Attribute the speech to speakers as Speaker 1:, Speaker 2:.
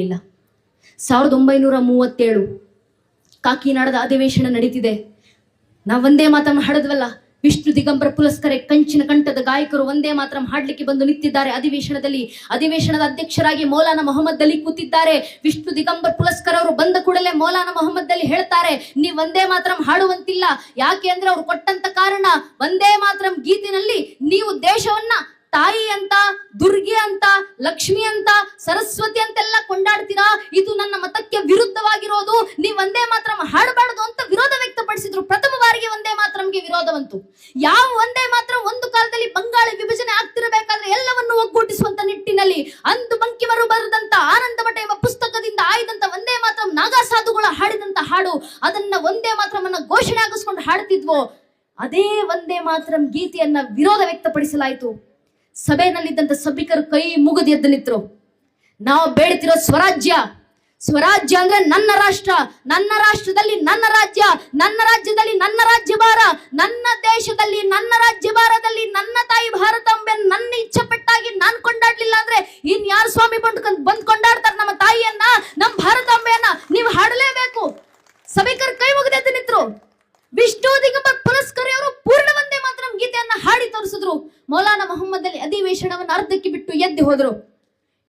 Speaker 1: ಇಲ್ಲ. ಸಾವಿರದ ಒಂಬೈನೂರ ಮೂವತ್ತೇಳು ಕಾಕಿನಾಡದ ಅಧಿವೇಶನ ನಡೀತಿದೆ. ನಾವು ಒಂದೇ ಮಾತನ್ನು ಹಾಡಿದ್ವಲ್ಲ? ವಿಷ್ಣು ದಿಗಂಬರ ಪುಲಸ್ಕರೆ ಕಂಚಿನ ಕಂಠದ ಗಾಯಕರು ಒಂದೇ ಮಾತ್ರ ಹಾಡ್ಲಿಕ್ಕೆ ಬಂದು ನಿಂತಿದ್ದಾರೆ. ಅಧಿವೇಶನದಲ್ಲಿ ಅಧಿವೇಶನದ ಅಧ್ಯಕ್ಷರಾಗಿ ಮೌಲಾನ ಮೊಹಮ್ಮದ್ ಅಲಿ ಕೂತಿದ್ದಾರೆ. ವಿಷ್ಣು ದಿಗಂಬರ್ ಪುಲಸ್ಕರ್ ಅವರು ಬಂದ ಕೂಡಲೇ ಮೌಲಾನ ಮೊಹಮ್ಮದ್ ಅಲಿ ಹೇಳ್ತಾರೆ, ನೀವು ಒಂದೇ ಮಾತ್ರ ಹಾಡುವಂತಿಲ್ಲ. ಯಾಕೆ ಅಂದ್ರೆ ಅವ್ರು ಕೊಟ್ಟಂತ ಕಾರಣ, ಒಂದೇ ಮಾತ್ರ ಗೀತಿನಲ್ಲಿ ನೀವು ದೇಶವನ್ನ ತಾಯಿ ಅಂತ, ದುರ್ಗೆ ಅಂತ ಲಕ್ಷ್ಮಿ ಅಂತ, ಸರಸ್ವತಿ ಅಂತೆಲ್ಲ ಕೊಂಡಾಡ್ತೀರಾ? ಇದು ನನ್ನ ಮತಕ್ಕೆ ವಿರುದ್ಧವಾಗಿರೋದು. ನೀವು ಒಂದೇ ಮಾತ್ರ ಹಾಡಬಾರದು ಅಂತ ವಿರೋಧ ವ್ಯಕ್ತಪಡಿಸಿದ್ರು. ಪ್ರಥಮ ಬಾರಿಗೆ ಒಂದೇ ಮಾತ್ರಮ್ಗೆ ವಿರೋಧ ಬಂತು ಯಾವ ಒಂದೇ ಮಾತ್ರ ಒಂದು ಕಾಲದಲ್ಲಿ ಬಂಗಾಳ ವಿಭಜನೆ ಆಗ್ತಿರಬೇಕಾದ್ರೆ ಎಲ್ಲವನ್ನು ಒಗ್ಗೂಡಿಸುವಂತ ನಿಟ್ಟಿನಲ್ಲಿ ಅಂದು ಬಂಕಿಮರು ಬರೆದಂತ ಆನಂದ ಮಠ ಎಂಬ ಪುಸ್ತಕದಿಂದ ಆಯ್ದಂತ ಒಂದೇ ಮಾತ್ರ ನಾಗಾ ಸಾಧುಗಳು ಹಾಡಿದಂತ ಹಾಡು. ಅದನ್ನ ಒಂದೇ ಮಾತ್ರಮನ್ನ ಘೋಷಣೆ ಆಗಿಸ್ಕೊಂಡು ಹಾಡ್ತಿದ್ವೋ? ಅದೇ ಒಂದೇ ಮಾತ್ರ ಗೀತೆಯನ್ನ ವಿರೋಧ ವ್ಯಕ್ತಪಡಿಸಲಾಯಿತು. ಸಭೆಯಲ್ಲಿದ್ದಂತ ಸಭಿಕರು ಕೈ ಮುಗಿದು ಎದ್ದು ನಿಂತರು. ನಾವು ಬೇಡ್ತಿರೋ ಸ್ವರಾಜ್ಯ ಸ್ವರಾಜ್ಯ ಅಂದ್ರೆ ನನ್ನ ರಾಷ್ಟ್ರ, ನನ್ನ ರಾಷ್ಟ್ರದಲ್ಲಿ ನನ್ನ ರಾಜ್ಯ, ನನ್ನ ರಾಜ್ಯದಲ್ಲಿ ನನ್ನ ರಾಜ್ಯಭಾರ ನನ್ನ ದೇಶದಲ್ಲಿ ನನ್ನ ರಾಜ್ಯಭಾರದಲ್ಲಿ ನನ್ನ ತಾಯಿ ಭಾರತಾಂಬೆ ನನ್ನ ಇಚ್ಛೆ ಪಟ್ಟಾಗಿ ನಾನು ಕೊಂಡಾಡ್ಲಿಲ್ಲ ಅಂದ್ರೆ ಇನ್ ಯಾರು ಸ್ವಾಮಿ ಬಂದು ಬಂದ್ ಕೊಂಡಾಡ್ತಾರೆ ನಮ್ಮ ತಾಯಿಯನ್ನ ನಮ್ಮ ಭಾರತಾಂಬೆಯನ್ನ ನೀವು ಹಾಡಲೇಬೇಕು. ಸಭಿಕರು ಕೈ ಮುಗಿದೆದ್ದು ನಿಂತರು. ವಿಷ್ಣು ದಿಗಂಬರ್ ಹಾಡಿ ತೋರಿಸಿದ್ರು. ಮೌಲಾನ ಮೊಹಮ್ಮದ್ ಅಲಿ ಅಧಿವೇಶನವನ್ನು ಅರ್ಧಕ್ಕೆ ಬಿಟ್ಟು ಎದ್ದು ಹೋದ್ರು.